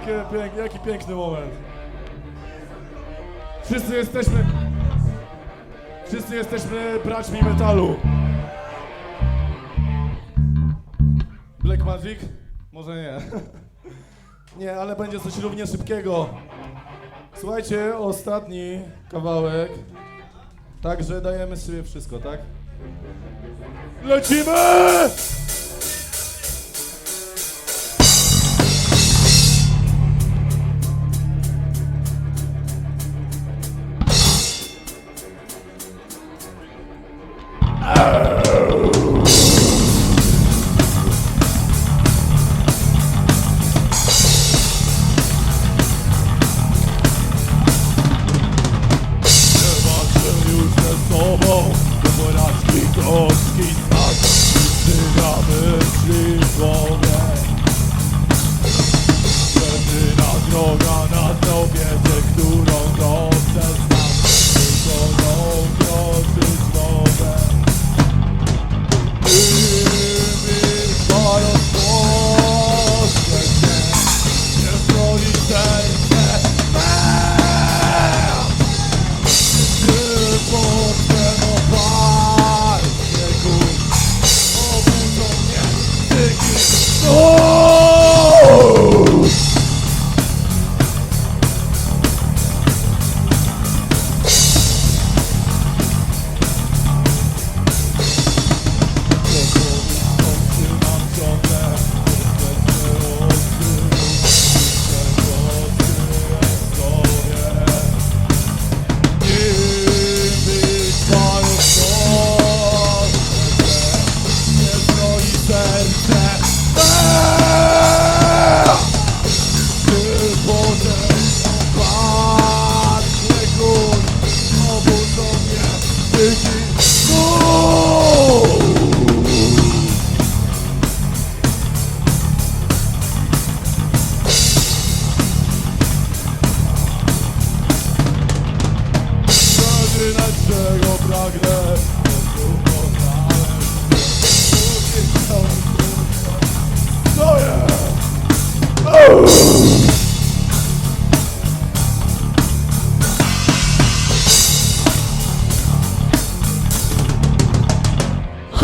jakie pięk, jaki piękny moment. Wszyscy jesteśmy... Wszyscy jesteśmy braćmi metalu. Black Magic? Może nie. Nie, ale będzie coś równie szybkiego. Słuchajcie, ostatni kawałek. Także dajemy z siebie wszystko, tak? Lecimy! Oh.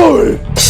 Bull!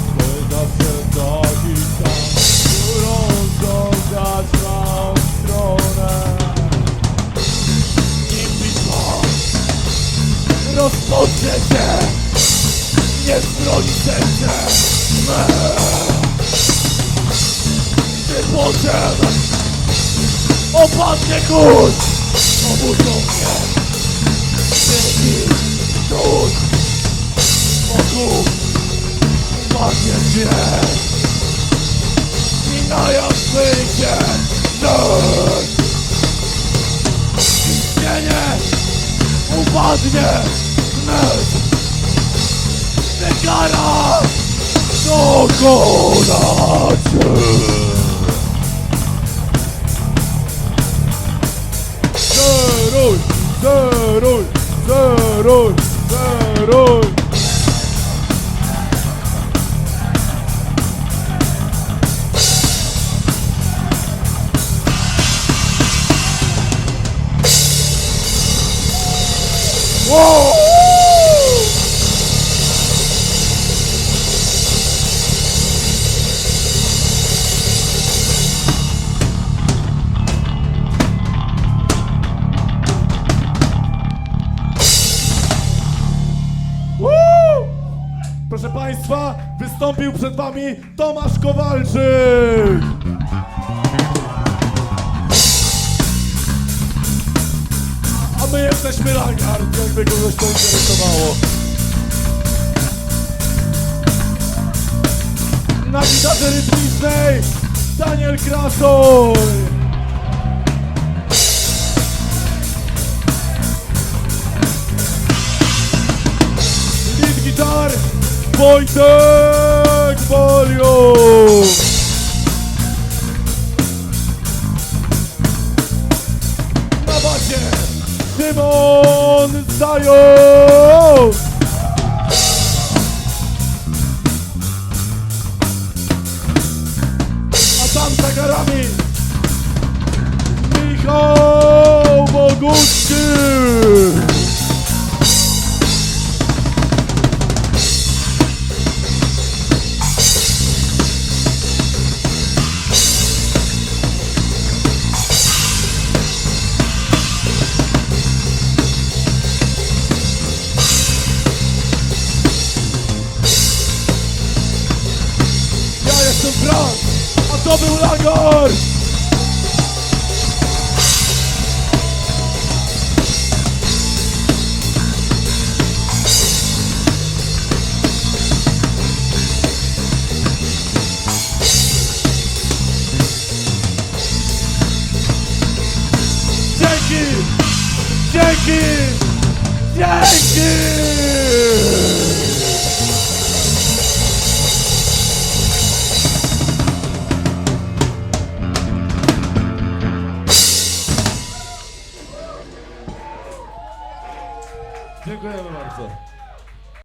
Rozpocznie się Nie stroni serce me Ty potem Opadnie kurz Obudzą mnie! Cud Wokół Upadnie dźwięk I na jasnyjcie Noc Istnienie Upadnie Wnet. Wykara Dokonać Proszę Państwa, wystąpił przed Wami Tomasz Kowalczyk! Jesteśmy Langard, jakby kogoś to interesowało. Na gitarze rytmicznej Daniel Krasoń! Lead gitar Wojtek Szymon Zając! A tam za garami Michał Bogucki! To był Langor! Dzięki! Dzięki! Dzięki!